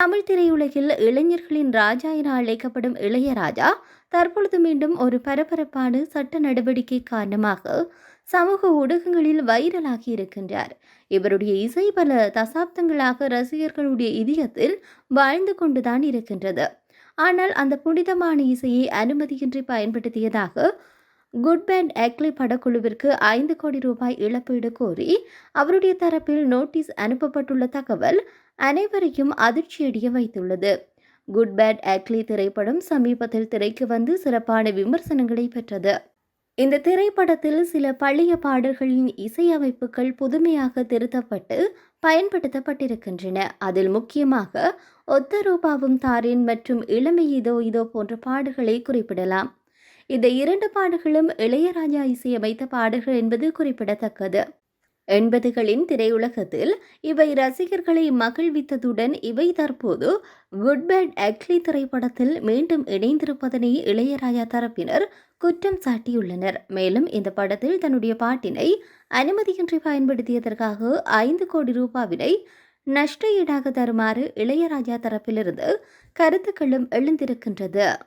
தமிழ் திரையுலகில் இளைஞர்களின் ராஜா என அழைக்கப்படும் இளையராஜா தற்பொழுது மீண்டும் ஒரு பரபரப்பான சட்ட நடவடிக்கை காரணமாக சமூக ஊடகங்களில் வைரலாகி இருக்கின்றார். இவருடைய இசை பல தசாப்தங்களாக ரசிகர்களுடைய இதயத்தில் வாழ்ந்து கொண்டுதான் இருக்கின்றது. ஆனால் அந்த புனிதமான இசையை அனுமதியின்றி பயன்படுத்தியதாக குட் பேண்ட் ஆக்லி படக்குழுவிற்கு ஐந்து கோடி ரூபாய் இழப்பீடு கோரி அவருடைய தரப்பில் நோட்டீஸ் அனுப்பப்பட்டுள்ள தகவல் அனைவரையும் அதிர்ச்சியடைய வைத்துள்ளது. குட் பேட் ஆக்லி திரைப்படம் சமீபத்தில் திரைக்கு வந்து சிறப்பான விமர்சனங்களை பெற்றது. இந்த திரைப்படத்தில் சில பழைய பாடல்களின் இசையமைப்புகள் புதுமையாக திருத்தப்பட்டு பயன்படுத்தப்பட்டிருக்கின்றன. அதில் முக்கியமாக ஒத்த ரூபாவும் தாரேன் மற்றும் இளமை இதோ இதோ போன்ற பாடல்களை குறிப்பிடலாம். இந்த இரண்டு பாடல்களும் இளையராஜா இசையமைத்த பாடல்கள் என்பது குறிப்பிடத்தக்கது. எண்பதுகளின் திரையுலகத்தில் இவை ரசிகர்களை மகிழ்வித்ததுடன் இவை தற்போது குட் பேட் அக்லி திரைப்படத்தில் மீண்டும் இணைந்திருப்பதனை இளையராஜா தரப்பினர் குற்றம் சாட்டியுள்ளனர். மேலும் இந்த படத்தில் தன்னுடைய பாட்டினை அனுமதியின்றி பயன்படுத்தியதற்காக ஐந்து கோடி ரூபாவினை நஷ்ட ஈடாக தருமாறு இளையராஜா தரப்பிலிருந்து கருத்துக்களும் எழுந்திருக்கின்றது.